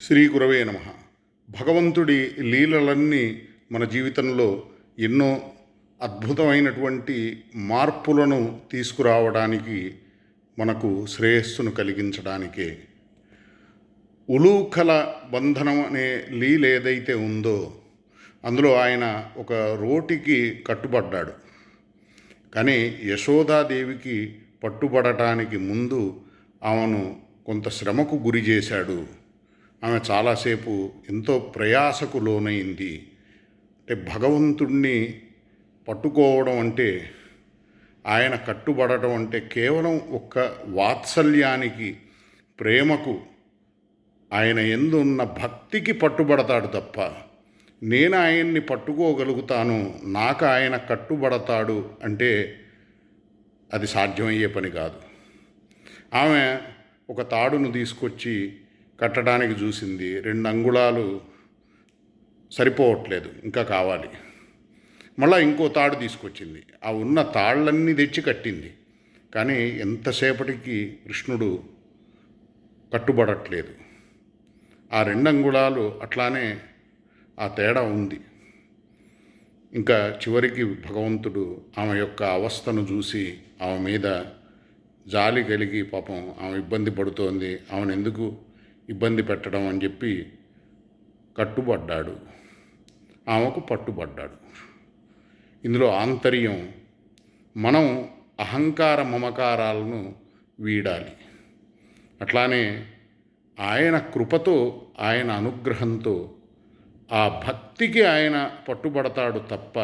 శ్రీ గురవే నమ. భగవంతుడి లీలలన్నీ మన జీవితంలో ఎన్నో అద్భుతమైనటువంటి మార్పులను తీసుకురావడానికి మనకు శ్రేయస్సును కలిగించడానికే. ఉలూకల బంధనం అనే లీల ఏదైతే ఉందో అందులో ఆయన ఒక రోటికి కట్టుబడ్డాడు. కానీ యశోదాదేవికి పట్టుబడటానికి ముందు ఆమెను కొంత శ్రమకు గురి చేశాడు. ఆమె చాలాసేపు ఎంతో ప్రయాసకు లోనైంది. అంటే భగవంతుణ్ణి పట్టుకోవడం అంటే ఆయన కట్టుబడటం అంటే కేవలం ఒక్క వాత్సల్యానికి ప్రేమకు ఆయన ఎందున్న భక్తికి పట్టుబడతాడు తప్ప నేను ఆయన్ని పట్టుకోగలుగుతాను నాకు ఆయన కట్టుబడతాడు అంటే అది సాధ్యమయ్యే పని కాదు. ఆమె ఒక తాడును తీసుకొచ్చి కట్టడానికి చూసింది. రెండు అంగుళాలు సరిపోవట్లేదు. ఇంకా కావాలి. మళ్ళీ ఇంకో తాడు తీసుకొచ్చింది. ఆ ఉన్న తాళ్ళన్నీ తెచ్చి కట్టింది. కానీ ఎంతసేపటికి కృష్ణుడు కట్టుబడట్లేదు. ఆ రెండు అంగుళాలు అట్లానే ఆ తేడా ఉంది. ఇంకా చివరికి భగవంతుడు ఆమె యొక్క అవస్థను చూసి ఆమె మీద జాలి కలిగి పాపం ఆమె ఇబ్బంది పడుతోంది. ఆమెను ఎందుకు ఇబ్బంది పెట్టడం అని చెప్పి కట్టుబడ్డాడు. ఆమెకు పట్టుబడ్డాడు. ఇందులో ఆంతర్యం మనం అహంకార మమకారాలను వీడాలి. అట్లానే ఆయన కృపతో ఆయన అనుగ్రహంతో ఆ భక్తికి ఆయన పట్టుబడతాడు తప్ప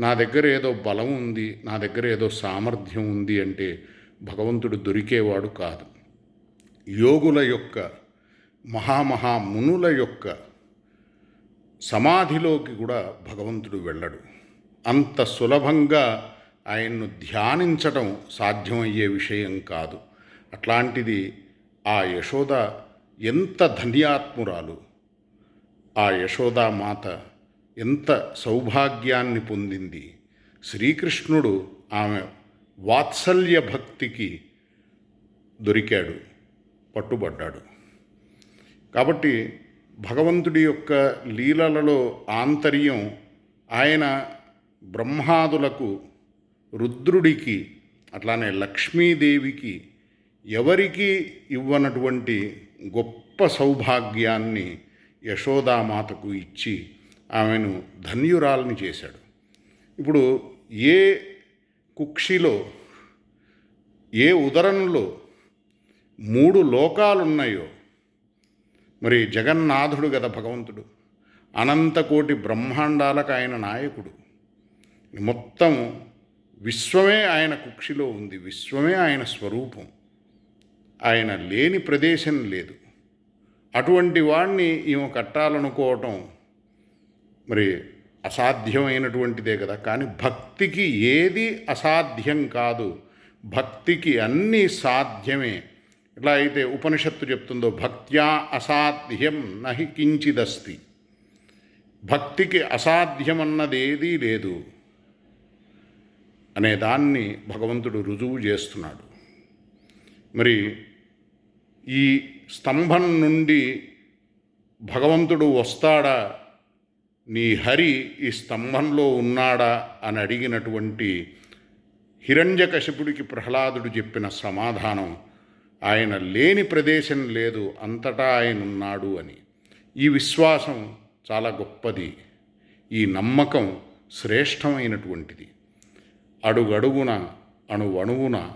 నా దగ్గర ఏదో బలం ఉంది నా దగ్గర ఏదో సామర్థ్యం ఉంది అంటే భగవంతుడు దొరికేవాడు కాదు. యోగుల యొక్క మహామహా మునుల యొక్క సమాధిలోకి కూడా భగవంతుడు వెళ్ళడు. అంత సులభంగా ఆయన్ను ధ్యానించటం సాధ్యమయ్యే విషయం కాదు. అట్లాంటిది ఆ యశోద ఎంత ధన్యాత్మురాలు ఆ యశోదామాత ఎంత సౌభాగ్యాన్ని పొందింది. శ్రీకృష్ణుడు ఆమె వాత్సల్య భక్తికి దొరికాడు పట్టుబడ్డాడు. కాబట్టి భగవంతుడి యొక్క లీలలలో ఆంతర్యం ఆయన బ్రహ్మాదులకు రుద్రుడికి అట్లానే లక్ష్మీదేవికి ఎవరికి ఇవ్వనటువంటి గొప్ప సౌభాగ్యాన్ని యశోదామాతకు ఇచ్చి ఆమెను ధన్యురాల్ని చేశాడు. ఇప్పుడు ఏ కుక్షిలో ఏ ఉదరంలో మూడు లోకాలున్నాయో మరి జగన్నాథుడు కదా భగవంతుడు. అనంతకోటి బ్రహ్మాండాలకు ఆయన నాయకుడు. మొత్తం విశ్వమే ఆయన కుక్షిలో ఉంది. విశ్వమే ఆయన స్వరూపం. ఆయన లేని ప్రదేశం లేదు. అటువంటి వాణ్ణి ఈమె కట్టాలనుకోవటం మరి అసాధ్యమైనటువంటిదే కదా. కానీ భక్తికి ఏది అసాధ్యం కాదు. భక్తికి అన్నీ సాధ్యమే. ఎట్లా అయితే ఉపనిషత్తు చెప్తుందో భక్త్యా అసాధ్యం నహి కించిదస్తి. భక్తికి అసాధ్యం ఏదీ లేదు. అనే దాన్ని భగవంతుడు రుజువు చేస్తున్నాడు. మరి ఈ స్తంభం నుండి భగవంతుడు వస్తాడా? నీ హరి ఈ స్తంభంలో ఉన్నాడా? అని అడిగినటువంటి హిరణ్యకశిపుడికి ప్రహ్లాదుడు చెప్పిన సమాధానం ఆయన లేని ప్రదేశం లేదు అంతటా ఆయన ఉన్నాడు అని. ఈ విశ్వాసం చాలా గొప్పది. ఈ నమ్మకం శ్రేష్టమైనటువంటిది. అడుగడుగున అణువణువున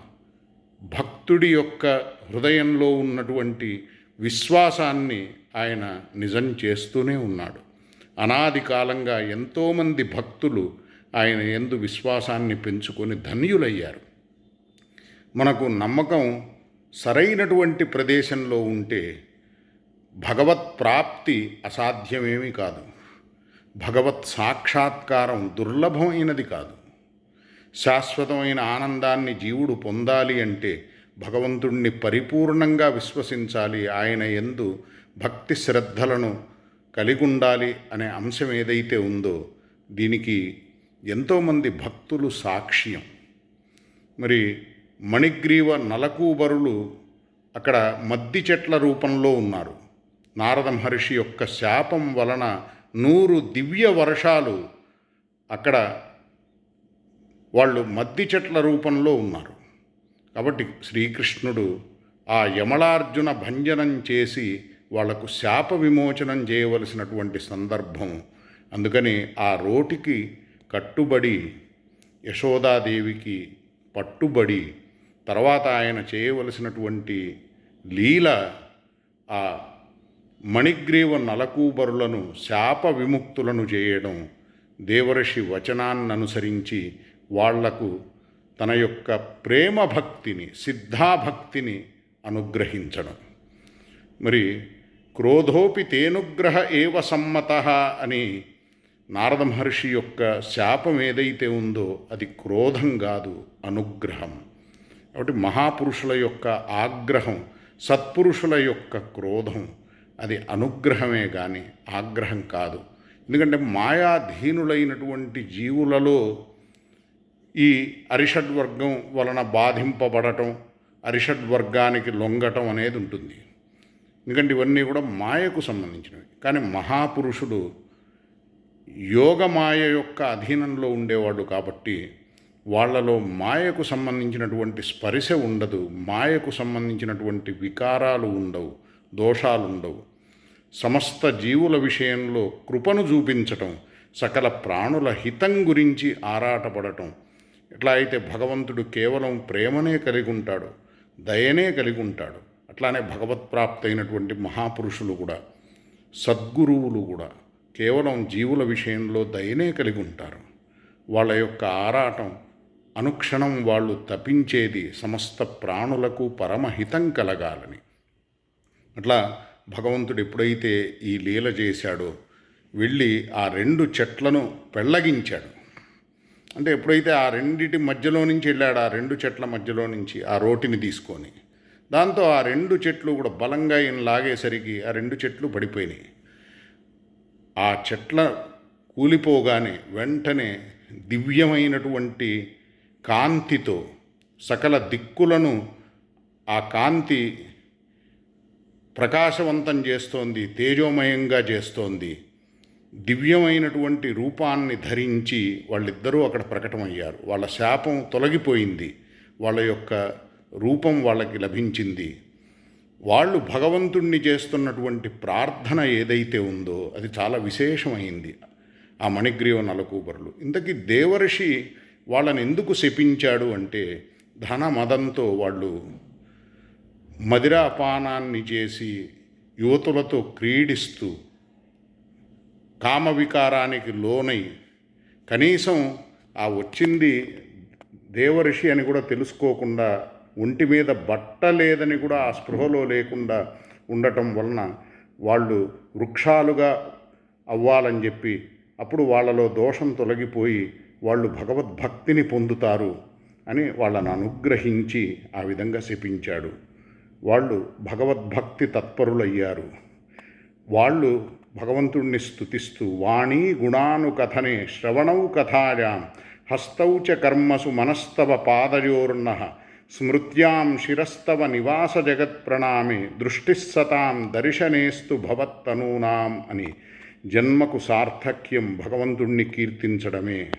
భక్తుడి యొక్క హృదయంలో ఉన్నటువంటి విశ్వాసాన్ని ఆయన నిజం చేస్తూనే ఉన్నాడు. అనాది కాలంగా ఎంతోమంది భక్తులు ఆయన ఎందు విశ్వాసాన్ని పెంచుకొని ధన్యులయ్యారు. మనకు నమ్మకం సరైనటువంటి ప్రదేశంలో ఉంటే భగవత్ ప్రాప్తి అసాధ్యమేమీ కాదు. భగవత్ సాక్షాత్కారం దుర్లభమైనది కాదు. శాశ్వతమైన ఆనందాన్ని జీవుడు పొందాలి అంటే భగవంతుణ్ణి పరిపూర్ణంగా విశ్వసించాలి ఆయన ఎందు భక్తి శ్రద్ధలను కలిగి ఉండాలి అనే అంశం ఏదైతే ఉందో దీనికి ఎంతోమంది భక్తులు సాక్ష్యం. మరి మణిగ్రీవ నలకూబరులు అక్కడ మద్ది చెట్ల రూపంలో ఉన్నారు. నారద మహర్షి యొక్క శాపం వలన నూరు దివ్య వర్షాలు అక్కడ వాళ్ళు మద్ది చెట్ల రూపంలో ఉన్నారు. కాబట్టి శ్రీకృష్ణుడు ఆ యమలార్జున భంజనం చేసి వాళ్ళకు శాప విమోచనం చేయవలసినటువంటి సందర్భం. అందుకని ఆ రోటికి కట్టుబడి యశోదాదేవికి పట్టుబడి తర్వాత ఆయన చేయవలసినటువంటి లీల ఆ మణిగ్రీవ నలకూబరులను శాప విముక్తులను చేయడం దేవర్షి వచనాన్ననుసరించి వాళ్ళకు తన యొక్క ప్రేమ భక్తిని సిద్ధాభక్తిని అనుగ్రహించడం. మరి క్రోధోపి తేనుగ్రహ ఏవ సమ్మత అని నారద మహర్షి యొక్క శాపం ఏదైతే ఉందో అది క్రోధం కాదు అనుగ్రహం. కాబట్టి మహాపురుషుల యొక్క ఆగ్రహం సత్పురుషుల యొక్క క్రోధం అది అనుగ్రహమే కానీ ఆగ్రహం కాదు. ఎందుకంటే మాయాధీనులైనటువంటి జీవులలో ఈ అరిషడ్వర్గం వలన బాధింపబడటం అరిషడ్వర్గానికి లొంగటం అనేది ఉంటుంది. ఎందుకంటే ఇవన్నీ కూడా మాయకు సంబంధించినవి. కానీ మహాపురుషుడు యోగమాయ యొక్క అధీనంలో ఉండేవాడు కాబట్టి వాళ్ళలో మాయకు సంబంధించినటువంటి స్పరిశ ఉండదు మాయకు సంబంధించినటువంటి వికారాలు ఉండవు దోషాలు ఉండవు. సమస్త జీవుల విషయంలో కృపను చూపించటం సకల ప్రాణుల హితం గురించి ఆరాటపడటం. ఎట్లా అయితే భగవంతుడు కేవలం ప్రేమనే కలిగి ఉంటాడు దయనే కలిగి ఉంటాడు అట్లానే భగవత్ప్రాప్తైనటువంటి మహాపురుషులు కూడా సద్గురువులు కూడా కేవలం జీవుల విషయంలో దయనే కలిగి ఉంటారు. వాళ్ళ యొక్క ఆరాటం అనుక్షణం వాళ్ళు తపించేది సమస్త ప్రాణులకు పరమహితం కలగాలని. అట్లా భగవంతుడు ఎప్పుడైతే ఈ లీల చేశాడో వెళ్ళి ఆ రెండు చెట్లను పెళ్ళగించాడు. అంటే ఎప్పుడైతే ఆ రెండిటి మధ్యలో నుంచి వెళ్ళాడు ఆ రెండు చెట్ల మధ్యలో నుంచి ఆ రోటిని తీసుకొని దాంతో ఆ రెండు చెట్లు కూడా బలంగా ఈయన లాగేసరికి ఆ రెండు చెట్లు పడిపోయినాయి. ఆ చెట్ల కూలిపోగానే వెంటనే దివ్యమైనటువంటి కాంతితో సకల దిక్కులను ఆ కాంతి ప్రకాశవంతం చేస్తోంది తేజోమయంగా చేస్తోంది. దివ్యమైనటువంటి రూపాన్ని ధరించి వాళ్ళిద్దరూ అక్కడ ప్రకటమయ్యారు. వాళ్ళ శాపం తొలగిపోయింది. వాళ్ళ యొక్క రూపం వాళ్ళకి లభించింది. వాళ్ళు భగవంతుణ్ణి చేస్తున్నటువంటి ప్రార్థన ఏదైతే ఉందో అది చాలా విశేషమైంది. ఆ మణిగ్రీవ నలకూబరులు. ఇంతకీ దేవర్షి వాళ్ళని ఎందుకు శపించాడు అంటే ధన మదంతో వాళ్ళు మదిరాపానాన్ని చేసి యువతులతో క్రీడిస్తూ కామ వికారానికి లోనై కనీసం ఆ వచ్చింది దేవరిషి అని కూడా తెలుసుకోకుండా ఒంటి మీద బట్ట లేదని కూడా ఆ స్పృహలో లేకుండా ఉండటం వలన వాళ్ళు వృక్షాలుగా అవ్వాలని చెప్పి అప్పుడు వాళ్ళలో దోషం తొలగిపోయి వాళ్ళు భగవద్భక్తిని పొందుతారు అని వాళ్ళను అనుగ్రహించి ఆ విధంగా శపించాడు. వాళ్ళు భగవద్భక్తి తత్పరులయ్యారు. వాళ్ళు భగవంతుణ్ణి స్తుతిస్తూ వాణీ గుణానుకథనే శ్రవణౌ కథాయాం హస్తౌ చ కర్మసు మనస్తవ పాదయోర్ణ స్మృత్యాం శిరస్తవ నివాస జగత్ప్రణామే దృష్టిస్సతాం దర్శనేస్తు భవత్తనూనాం అని జన్మకు సార్థక్యం భగవంతుణ్ణి కీర్తించడమే.